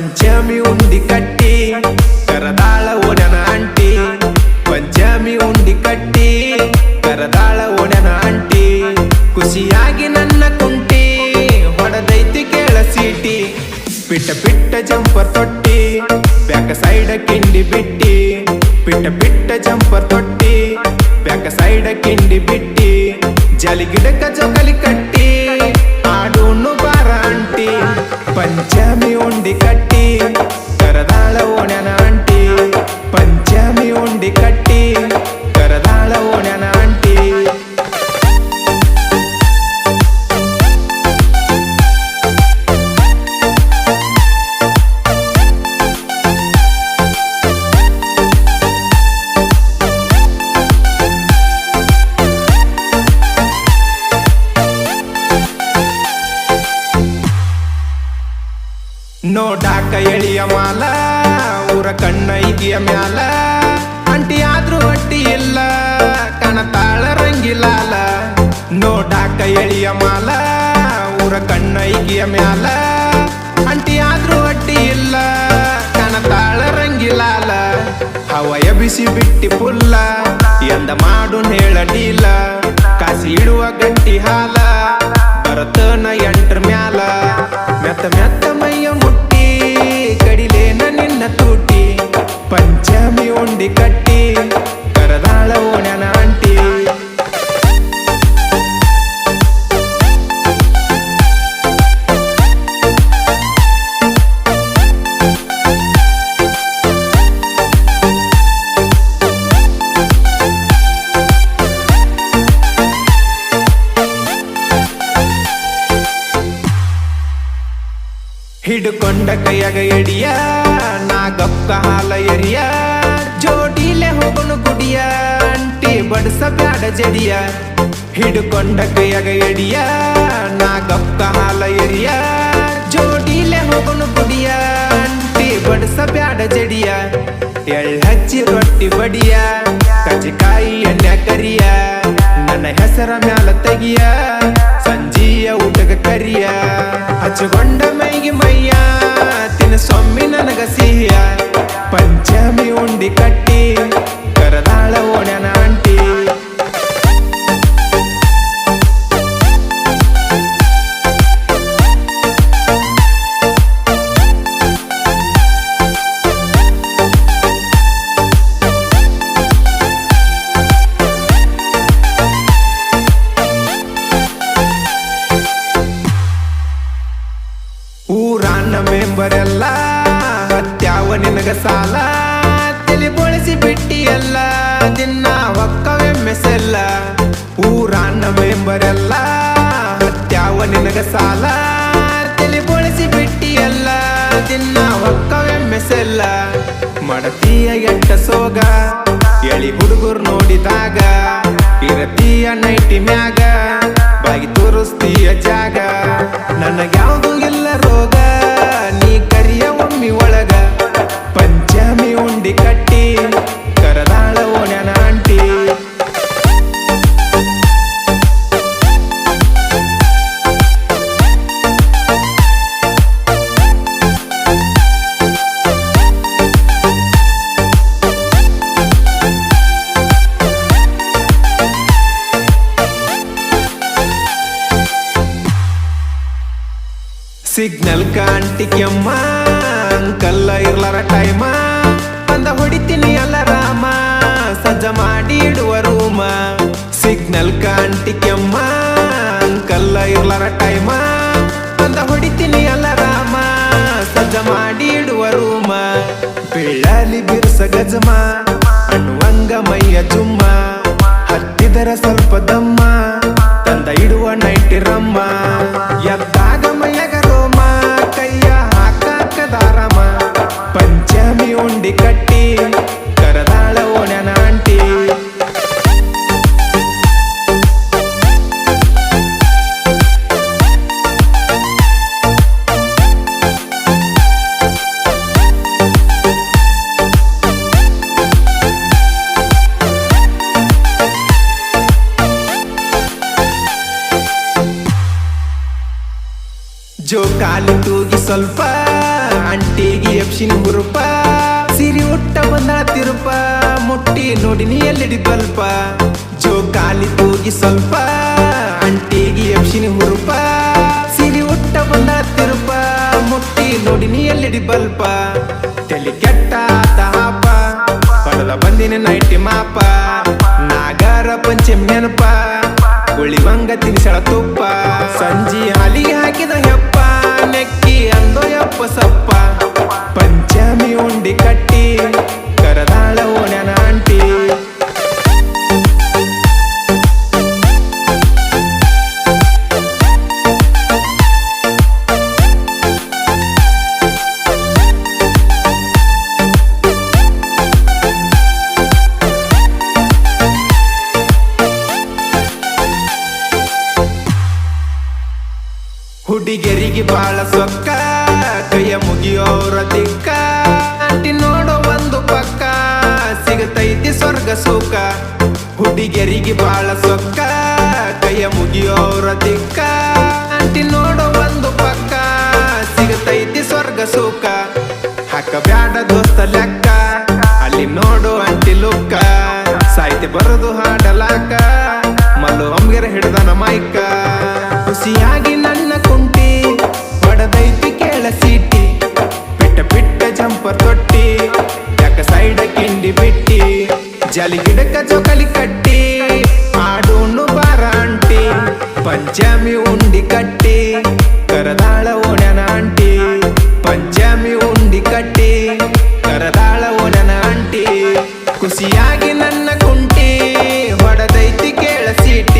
ಪಂಚಮಿ ಉಂಡಿ ಕಟ್ಟಿ ಕರದಾಳ ಓಡನ ಅಂಟಿ ಪಂಚಮಿ ಉಂಡಿ ಕಟ್ಟಿ ಕರದಾಳ ಓಡನ ಅಂಟಿ ಖುಷಿಯಾಗಿ ನನ್ನ ಕುಂಟಿ ಹೊಡೆದೈತಿ ಕೇಳ ಸೀಟಿ ಪಿಟ್ಟ ಪಿಟ್ಟ ಜಂಪರ್ ತೊಟ್ಟಿ ಬ್ಯಾಕ ಸೈಡ ಕಿಂಡಿ ಬಿಟ್ಟಿ ಪಿಟ್ಟ ಪಿಟ್ಟ ಜಂಪರ್ ತೊಟ್ಟಿ ಬ್ಯಾಕ ಸೈಡ ಕಿಂಡಿ ಬಿಟ್ಟಿ ಜಲಿ ಗಿಡಕ ಜೋಕಲಿ ಕಟ್ಟಿ ಇಗಿಯ ಮ್ಯಾಲ, ಅಂಟಿ ಆದ್ರೂ ಅಟ್ಟಿ ಇಲ್ಲ ಕಣತಾಳ ರಂಗಿಲಾಲ ನೋಡಾಕ ಎಳಿಯ ಮಾಲ, ಊರ ಕಣ್ಣ ಇಗಿಯ ಮ್ಯಾಲ, ಅಂಟಿ ಆದ್ರೂ ಅಟ್ಟಿ ಇಲ್ಲ ಕಣತಾಳ ರಂಗಿಲಾಲ ಹವಯ ಬಿಸಿ ಬಿಟ್ಟಿ ಪುಲ್ಲ, ಎಂದ ಮಾಡು ಹೇಳಡಿಲ್ಲ ಕಾಸಿ ಇಡುವ ಗಟ್ಟಿ ಹಾಲ, ಬರತನ ಎಂಟ್ರ ಮ್ಯಾಲ, ಮೆತ್ತ ಮೆತ್ತ ಹಿಡ್ಕೊಂಡ ಕೈಯಾಗ ಎಡಿಯ, ನಾಗಪ್ಪ ಹಾಲ ಎರಿಯ, ಜೋಡಿಲೆ ಹೋಗನು ಕುಡಿಯ, ಅಂಟಿ ಬಡ್ಸ ಬ್ಯಾಡ ಜಡಿಯ. ಹಿಡ್ಕೊಂಡ ಕೈಯಾಗ ಎಡಿಯ, ನಾಗಪ್ಪ ಹಾಲ ಎರಿಯ, ಜೋಡಿಲೆ ಹೋಗನು ಕುಡಿಯ, ಅಂಟಿ ಬಡ್ಸ ಬ್ಯಾಡ ಜಡಿಯ. ಎಳ್ ಹಚ್ಚಿ ರೊಟ್ಟಿ ಬಡಿಯ ಕಜಿಕಾಯಿ ಎಣ್ಣೆ ಕರಿಯ, ನನ್ನ ಹೆಸರ ಮ್ಯಾಲ ತೆಗಿಯ, ಸಂಜೀಯ ಊಟಗ ಎಲ್ಲ ಹತ್ಯಾವ ನಿನಗ ಸಾಲ ತಲೆ ಬೋಳಿಸಿ ಬಿಟ್ಟಿಯಲ್ಲ, ದಿನ ಒಕ್ಕವೆಮ್ಮೆಸೆಲ್ಲ ಊರಾನ ಮೆಂಬರೆಲ್ಲ, ಹತ್ಯಾವ ನಿನಗ ಸಾಲ ತಲೆ ಬಳಸಿ ಬಿಟ್ಟಿಯಲ್ಲ, ದಿನ ಒಕ್ಕವೆಮ್ಮೆಸೆಲ್ಲ ಮಡತಿಯ ಎಟ್ಟ ಸೋಗ, ಎಳಿ ಹುಡುಗರು ನೋಡಿದಾಗ, ಇರತಿಯ ನೈಟಿ ಮ್ಯಾಗ ಸಿಗ್ನಲ್ ಕಾಂಟಿಕ್ಯಮ್ಮ ಕಲ್ಲ ಇರ್ಲಾರ ಟೈಮ. ಬಂದ ಹೊಡಿತೀನಿ ಅಲ್ಲ ರಾಮ ಸಜ್ಜ ಮಾಡಿ ಇಡುವ ರೂಮ. ಸಿಗ್ನಲ್ ಕಾಂಟಿಕ್ಯಮ್ಮ ಕಲ್ಲ ಇರ್ಲಾರ ಟೈಮ. ಬಂದ ಹೊಡಿತೀನಿ ಅಲ್ಲ ರಾಮ ಸಜ್ಜ ಮಾಡಿ ಇಡುವ ರೂಮ. ಬೀಳಲಿ ಬಿರ್ಸ ಗಜಮ ಅಣ್ಣುವಂಗ ಮೈಯ ಜುಮ್ಮ. ಹತ್ತಿದರ ಸ್ವಲ್ಪ ದಮ್ಮ, ತಂದ ಇಡುವ ನೈಟಿ ಜೋ ಕಾಲಿ ತೂಗಿ ಸ್ವಲ್ಪ, ಅಂಟಿಗೆ ಎಪ್ಸಿನ ಹುರುಪ, ಸಿರಿ ಉಟ್ಟ ಬಂದ ತಿರುಪ, ಮುಟ್ಟಿ ನೋಡಿ ನೀ ಎಲ್ಲಿಡಿ ಬಲ್ಪ ಜೋ ಕಾಲಿ ತೂಗಿ ಸ್ವಲ್ಪ, ಅಂಟಿಗೆ ಎಪ್ಸಿನ ಹುರುಪ, ಸಿರಿ ಉಟ್ಟ ಬಂದ ತಿರುಪ, ಮುಟ್ಟಿ ನೋಡಿ ನೀ ಎಲ್ಲಿಡಿ ಬಲ್ಪ ತಲೆ ಕೆಟ್ಟ ಹಾಪ ಪಡದ ಬಂದಿನ ನೈಟಿ ಮಾಪ, ನಾಗರ ಪಂಚಮಿ ನೆನಪ. ಗುಳಿ ಮಂಗ ತಿನ್ಸಳ ತುಪ್ಪ. ಸಂಜಿ ಹಾಲಿಗೆ ಹಾಕಿದ ಹೆಪ್ಪ ನೆಕ್ಕಿ ಅಂದೋ ಯಪ್ಪ ಸಪ್ಪ. ಸೊಕ್ಕ, ಕೈಯ ಮುಗಿಯೋರ ದಿಕ್ಕ ಅಂಟಿ ನೋಡೋ ಒಂದು ಪಕ್ಕ, ಸಿಗತೈತಿ ಸ್ವರ್ಗ ಸುಖ. ಹುಡುಗಿಯರಿಗೆ ಬಾಳ ಸೊಕ್ಕ, ಕೈಯ ಮುಗಿಯೋರ ದಿಕ್ಕ ಅಂಟಿ ನೋಡೋ ಒಂದು ಪಕ್ಕ, ಸಿಗತೈತಿ ಸ್ವರ್ಗ ಸುಖ. पंजाबी उंडी कट्टी करदाळ ओण्यान आंटी पंजाबी उंडी ಕಟ್ಟಿ ಕರದಾಳ ಓನನ ಅಂಟಿ ಖುಷಿಯಾಗಿ ನನ್ನ ಕುಂಟಿ ಹೊಡೆದೈತಿ ಕೇಳ ಸೀಟ್